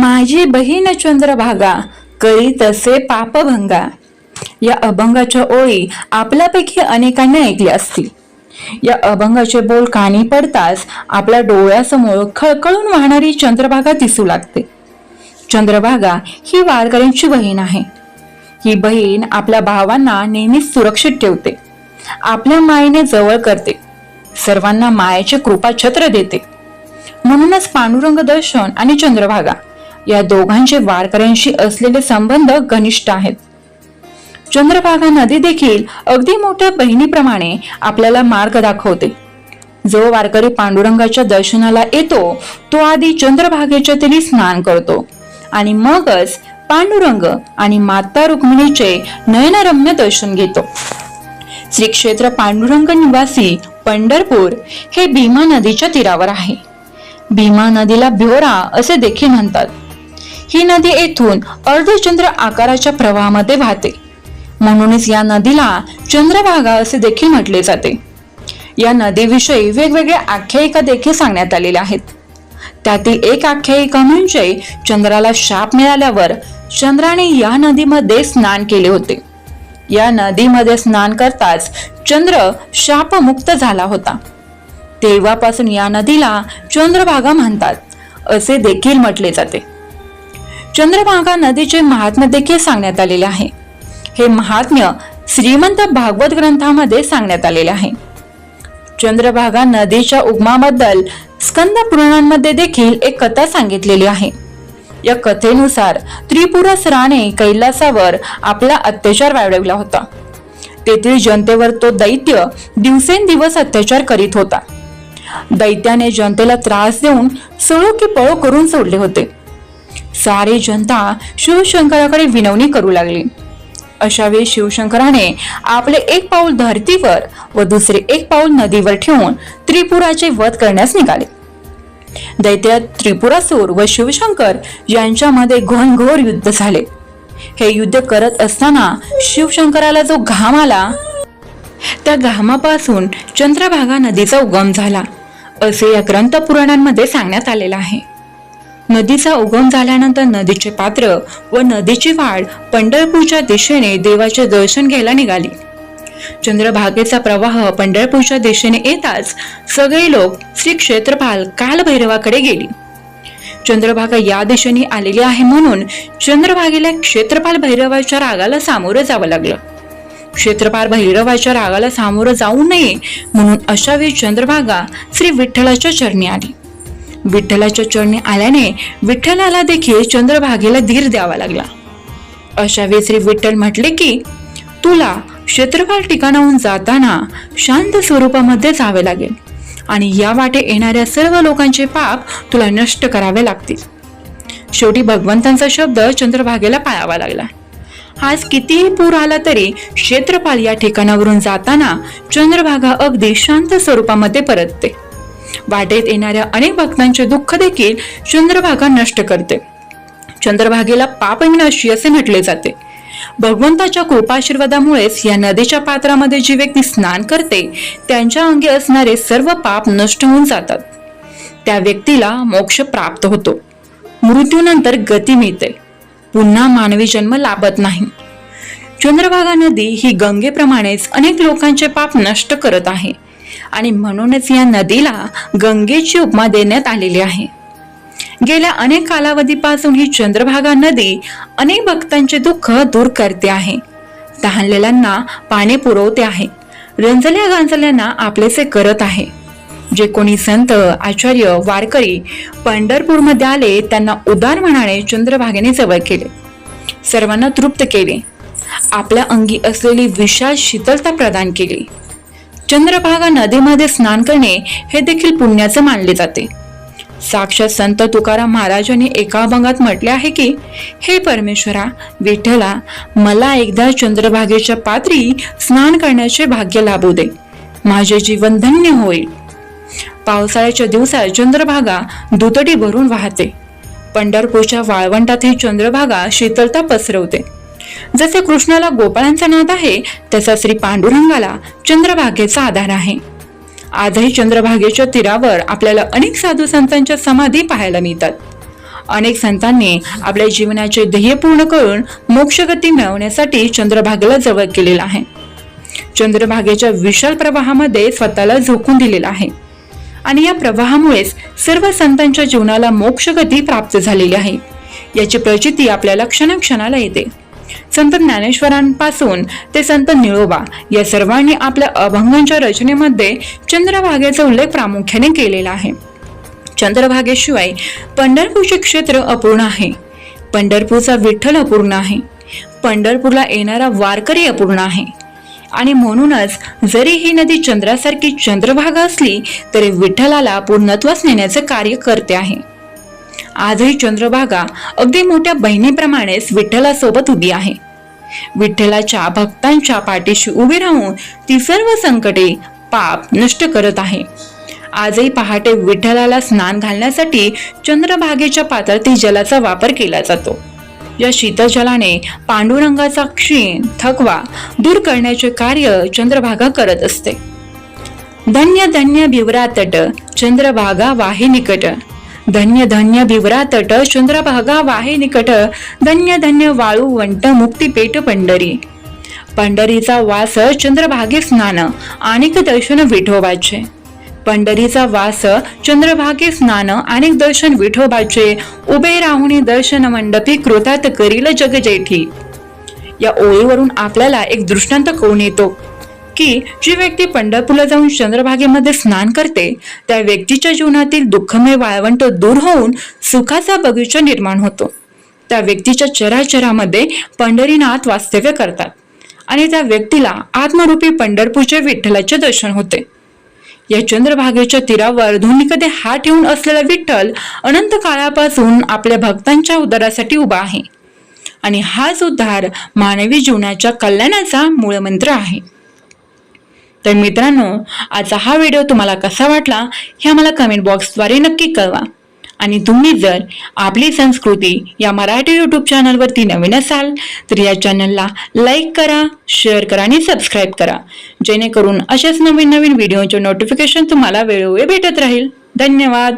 माझी बहीण चंद्रभागा करी तसे पापभंगा. या अभंगाच्या ओळी आपल्यापैकी अनेकांनी ऐकल्या असतील. या अभंगाचे बोल कानी पडताच आपल्या डोळ्यासमोर खळखळून वाहणारी चंद्रभागा दिसू लागते. चंद्रभागा ही वारकऱ्यांची बहीण आहे. ही बहीण आपल्या भावांना नेहमीच सुरक्षित ठेवते. आपल्या मायेने जवळ करते. सर्वांना मायेचे कृपा छत्र देते. म्हणूनच पांडुरंग दर्शन आणि चंद्रभागा या दोघांचे वारकऱ्यांशी असलेले संबंध घनिष्ठ आहेत. चंद्रभागा नदी देखील अगदी मोठ्या बहिणीप्रमाणे आपल्याला मार्ग दाखवते. जो वारकरी पांडुरंगाच्या दर्शनाला येतो तो आधी चंद्रभागेच्या तिने स्नान करतो आणि मगच पांडुरंग आणि माता रुक्मिणीचे नयनरम्य दर्शन घेतो. श्री क्षेत्र पांडुरंग निवासी पंढरपूर हे भीमा नदीच्या तीरावर आहे. भीमा नदीला भ्योरा असे देखील म्हणतात. ही नदी येथून अर्धचंद्र आकाराच्या प्रवाहामध्ये वाहते. म्हणूनच या नदीला चंद्रभागा असे देखील म्हटले जाते. या नदीविषयी वेगवेगळ्या आख्यायिका देखील सांगण्यात आलेल्या आहेत. त्यातील एक आख्यायिका म्हणजे चंद्राला शाप मिळाल्यावर चंद्राने या नदीमध्ये स्नान केले होते. या नदीमध्ये स्नान करताच चंद्र शापमुक्त झाला होता. तेव्हापासून या नदीला चंद्रभागा म्हणतात असे देखील म्हटले जाते. चंद्रभागा नदीचे महात्म्य देखील सांगण्यात आलेले आहे. हे महात्म्य श्रीमंत भागवत ग्रंथामध्ये सांगण्यात आलेले आहे. चंद्रभागा नदीच्या उगमाबद्दल स्कंद पुराणांमध्ये देखील एक कथा सांगितलेली आहे. या कथेनुसार त्रिपुरासुराने कैलासावर आपला अत्याचार वाढवला होता. तेथील जनतेवर तो दैत्य दिवसेंदिवस अत्याचार करीत होता. दैत्याने जनतेला त्रास देऊन सळो की पळो करून सोडले होते. सारी जनता शिवशंकराकडे विनवणी करू लागली. अशावेळी शिवशंकराने आपले एक पाऊल धरतीवर व दुसरे एक पाऊल नदीवर ठेवून त्रिपुराचे वध करण्यास निघाले. दैत्य त्रिपुरासूर व शिवशंकर यांच्यामध्ये घनघोर युद्ध झाले. हे युद्ध करत असताना शिवशंकराला जो घाम आला त्या घामापासून चंद्रभागा नदीचा उगम झाला असे या ग्रंथ पुराणांमध्ये सांगण्यात आलेलं आहे. नदीचा उगम झाल्यानंतर नदीचे पात्र व नदीची वाढ पंढरपूरच्या दिशेने देवाचे दर्शन घ्यायला निघाली. चंद्रभागेचा प्रवाह पंढरपूरच्या दिशेने येताच सगळे लोक श्री क्षेत्रपाल कालभैरवाकडे गेली. चंद्रभागा या दिशेने आलेली आहे म्हणून चंद्रभागेला क्षेत्रपाल भैरवाच्या रागाला सामोरं जावं लागलं. क्षेत्रपाल भैरवाच्या रागाला सामोरं जाऊ नये म्हणून अशा वेळी चंद्रभागा श्री विठ्ठलाच्या चरणी आली. विठ्ठलाच्या चरणी आल्याने विठ्ठलाला देखील चंद्रभागेला धीर द्यावा लागला. अशा वेळी श्री विठ्ठल म्हटले की तुला क्षेत्रफळ ठिकाणाहून जाताना शांत स्वरूपामध्ये जावे लागेल आणि या वाटे येणाऱ्या सर्व लोकांचे पाप तुला नष्ट करावे लागतील. शेवटी भगवंतांचा शब्द चंद्रभागेला पाळावा लागला. आज कितीही पूर आला तरी क्षेत्रपाल या ठिकाणावरून जाताना चंद्रभागा अगदी शांत स्वरूपामध्ये परतते. वाटेत येणाऱ्या अनेक भक्तांचे दुःख देखील चंद्रभागा नष्ट करते. चंद्रभागेला पापविनाशी असे म्हटले जाते. भगवंताच्या कृपाशीर्वादामुळेच या नदीच्या पात्रामध्ये जी व्यक्ती स्नान करते त्यांच्या अंगी असणारे सर्व पाप नष्ट होऊन जातात. त्या व्यक्तीला मोक्ष प्राप्त होतो. मृत्यूनंतर गती मिळते. पुन्हा मानवी जन्म लाभत नाही. चंद्रभागा नदी ही गंगेप्रमाणेच अनेक लोकांचे पाप नष्ट करत आहे. आणि म्हणूनच या नदीला गंगेची उपमा देण्यात आलेली आहे. गेल्या अनेक कालावधीपासून ही चंद्रभागा नदी अनेक भक्तांचे दुःख दूर करते आहे. तहानलेल्यांना पाणी पुरवते आहे. रंजल्या गांजल्यांना आपलेसे करत आहे. जे कोणी संत आचार्य वारकरी पंढरपूरमध्ये आले त्यांना उदार म्हणाने चंद्रभागेने जवळ केले. सर्वांना तृप्त केले. आपल्या अंगी असलेली विशाल शीतलता प्रदान केली. चंद्रभागा नदीमध्ये स्नान करणे हे देखील पुण्याचं मानले जाते. साक्षात संत तुकाराम महाराजांनी एका अभंगात म्हटले आहे की हे परमेश्वरा विठ्ठला मला एकदा चंद्रभागेच्या पात्री स्नान करण्याचे भाग्य लाभू दे. माझे जीवन धन्य होईल. पावसाळ्याच्या दिवसात चंद्रभागा दुतडी भरून वाहते. पंढरपूरच्या वाळवंटात ही चंद्रभागा शीतलता पसरवते. जसे कृष्णाला गोपाळांचा नाद आहे तसा श्री पांडुरंगाला चंद्रभागेचा आधार आहे. आजही चंद्रभागेच्या तीरावर आपल्याला अनेक साधू संतांच्या समाधी पाहायला मिळतात. अनेक संतांनी आपल्या जीवनाचे ध्येय पूर्ण करून मोक्षगती मिळवण्यासाठी चंद्रभागेला जवळ केलेला आहे. चंद्रभागेच्या विशाल प्रवाहामध्ये स्वतःला झोकून दिलेला आहे. आणि या प्रवाहामुळेच सर्व संतांच्या जीवनाला मोक्षगती प्राप्त झालेली आहे. याची प्रचिती आपल्याला क्षणाक्षणाला येते. संत ज्ञानेश्वरांपासून ते संत निळोबा या सर्वांनी आपल्या अभंगांच्या रचनेमध्ये चंद्रभागेचा उल्लेख प्रामुख्याने केलेला आहे. चंद्रभागेशिवाय पंढरपूरचे क्षेत्र अपूर्ण आहे. पंढरपूरचा विठ्ठल अपूर्ण आहे. पंढरपूरला येणारा वारकरी अपूर्ण आहे. आणि म्हणूनच जरी ही नदी चंद्रासारखी चंद्रभागा असली तरी विठ्ठलाला पूर्णत्वास नेण्याचे कार्य करते आहे. आजही चंद्रभागा अगदी मोठ्या बहिणीप्रमाणेच विठ्ठलासोबत उभी आहे. विठ्ठलाच्या भक्तांच्या पाठीशी उभी राहून ती सर्व संकटे पाप नष्ट करत आहे. आजही पहाटे विठ्ठलाला स्नान घालण्यासाठी चंद्रभागेच्या पात्रातील जलाचा वापर केला जातो. या शीतजलाने पांडुरंगाचा क्षीण थकवा दूर करण्याचे कार्य चंद्रभागा करत असते. धन्य धन्य भिवरा तट चंद्रभागा वाहे निकट धन्य धन्य भिवरा तट चंद्रभागा वाहे निकट धन्य धन्य वाळू वंट मुक्ती पेट पंढरी. पंढरीचा वास चंद्रभागे स्नान अनेक दर्शन विठोबाचे. पंढरीचा वास चंद्रभागे स्नान अनेक दर्शन विठोबाचे. उभे राहुणी दर्शन मंडपी कृतात करील जग जेठी या ओळीवरून आपल्याला एक दृष्टांत कळून येतो. की जी व्यक्ती पंढरपूरला जाऊन चंद्रभागेमध्ये स्नान करते त्या व्यक्तीच्या जीवनातील दुःखमय वाळवंट दूर होऊन सुखाचा बगीचा निर्माण होतो. त्या व्यक्तीच्या चराचरामध्ये पंढरीनाथ वास्तव्य करतात आणि त्या व्यक्तीला आत्मरूपी पंढरपूरच्या विठ्ठलाचे दर्शन होते. या चंद्रभागेच्या तीरावर धोनीकडे हात ठेवून असलेला विठ्ठल अनंत काळापासून आपल्या भक्तांच्या उद्धारासाठी उभा आहे. आणि हाच उद्धार मानवी जीवनाच्या कल्याणाचा मूळमंत्र आहे. तर मित्रांनो आजचा हा व्हिडिओ तुम्हाला कसा वाटला हे आम्हाला कमेंट बॉक्सद्वारे नक्की कळवा. आणि तुम्ही जर आपली संस्कृती या मराठी यूट्यूब चॅनलवरती नवीन असाल तर या चॅनलला लाईक करा शेअर करा आणि सबस्क्राईब करा. जेणेकरून अशाच नवीन नवीन व्हिडिओचे नोटिफिकेशन तुम्हाला वेळोवेळी भेटत राहील. धन्यवाद!